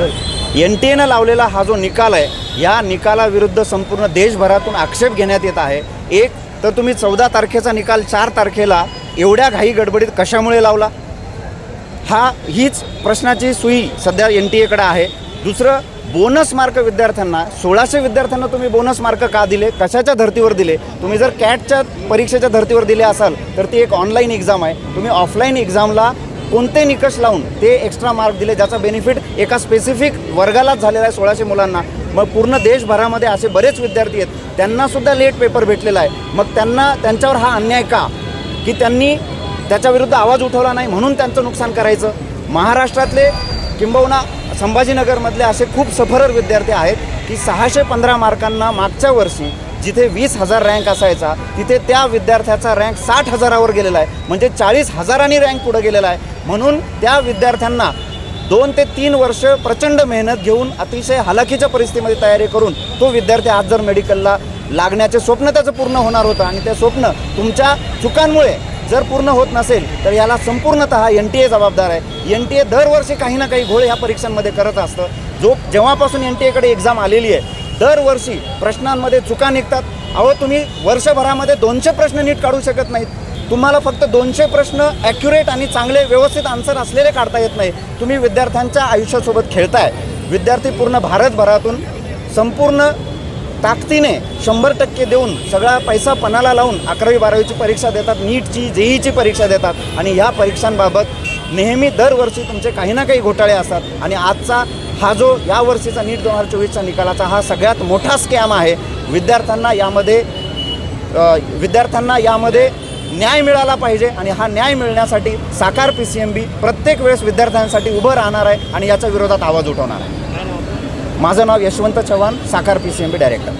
N T एनं लावलेला हा जो निकाल आहे या निकालाविरुद्ध संपूर्ण देशभरातून आक्षेप घेण्यात येत आहे. एक तर तुम्ही चौदा तारखेचा निकाल चार तारखेला एवढ्या घाई गडबडीत कशामुळे लावला? हा हीच प्रश्नाची सुई सध्या एन टी एकडे आहे. दुसरं बोनस मार्क विद्यार्थ्यांना सोळाशे विद्यार्थ्यांना तुम्ही बोनस मार्क का दिले? कशाच्या धर्तीवर दिले? तुम्ही जर कॅटच्या परीक्षेच्या धर्तीवर दिले असाल तर ती एक ऑनलाईन एक्झाम आहे. तुम्ही ऑफलाईन एक्झामला कोणते निकष लावून ते एक्स्ट्रा मार्क दिले ज्याचा बेनिफिट एका स्पेसिफिक वर्गालाच झालेला आहे सोळाशे मुलांना. मग पूर्ण देशभरामध्ये असे बरेच विद्यार्थी आहेत. त्यांनासुद्धा लेट पेपर भेटलेला आहे. मग त्यांना त्यांच्यावर हा अन्याय का? की त्यांनी त्याच्याविरुद्ध आवाज उठवला नाही म्हणून त्यांचं नुकसान करायचं? महाराष्ट्रातले किंबहुना संभाजीनगरमधले असे खूप सफरर विद्यार्थी आहेत की सहाशे पंधरा मार्कांना मागच्या वर्षी जिथे वीस हजार रँक असायचा तिथे त्या विद्यार्थ्याचा रँक साठ हजारावर गेलेला आहे. म्हणजे चाळीस हजारांनी रँक पुढे गेलेला आहे. म्हणून त्या विद्यार्थ्यांना दोन ते तीन वर्ष प्रचंड मेहनत घेऊन अतिशय हलाखीच्या परिस्थितीमध्ये तयारी करून तो विद्यार्थी आज जर मेडिकलला लागण्याचे स्वप्न त्याचं पूर्ण होणार होतं आणि ते स्वप्न तुमच्या चुकांमुळे जर पूर्ण होत नसेल तर याला संपूर्णतः एन टी ए जबाबदार आहे. एन टी ए दरवर्षी काही ना काही घोळ ह्या परीक्षांमध्ये करत असतं. जो जेव्हापासून एन टी एकडे एक्झाम आलेली आहे दरवर्षी प्रश्नांमध्ये चुका निघतात. अहो तुम्ही वर्षभरामध्ये दोनशे प्रश्न नीट काढू शकत नाहीत. तुम्हाला फक्त दोनशे प्रश्न ॲक्युरेट आणि चांगले व्यवस्थित आन्सर असलेले काढता येत नाही. तुम्ही विद्यार्थ्यांच्या आयुष्यासोबत खेळताय. विद्यार्थी पूर्ण भारतभरातून संपूर्ण ताकदीने शंभर टक्के देऊन सगळा पैसा पणाला लावून अकरावी बारावीची परीक्षा देतात. नीटची जेईची परीक्षा देतात. आणि ह्या परीक्षांबाबत नेहमी दरवर्षी तुमचे काही ना काही घोटाळे असतात. आणि आजचा हा जो या वर्षीचा नीट दोन हजार चोवीसचा निकालाचा हा सगळ्यात मोठा स्कॅम आहे विद्यार्थ्यांना यामध्ये विद्यार्थ्यांना यामध्ये न्याय मिळाला पाहिजे आणि हा न्याय मिळण्यासाठी साकार पी सी एम बी प्रत्येक वेळेस विद्यार्थ्यांसाठी उभं राहणार आहे आणि याच्या विरोधात आवाज उठवणार आहे. माझं नाव यशवंत चव्हाण साकार P C M B director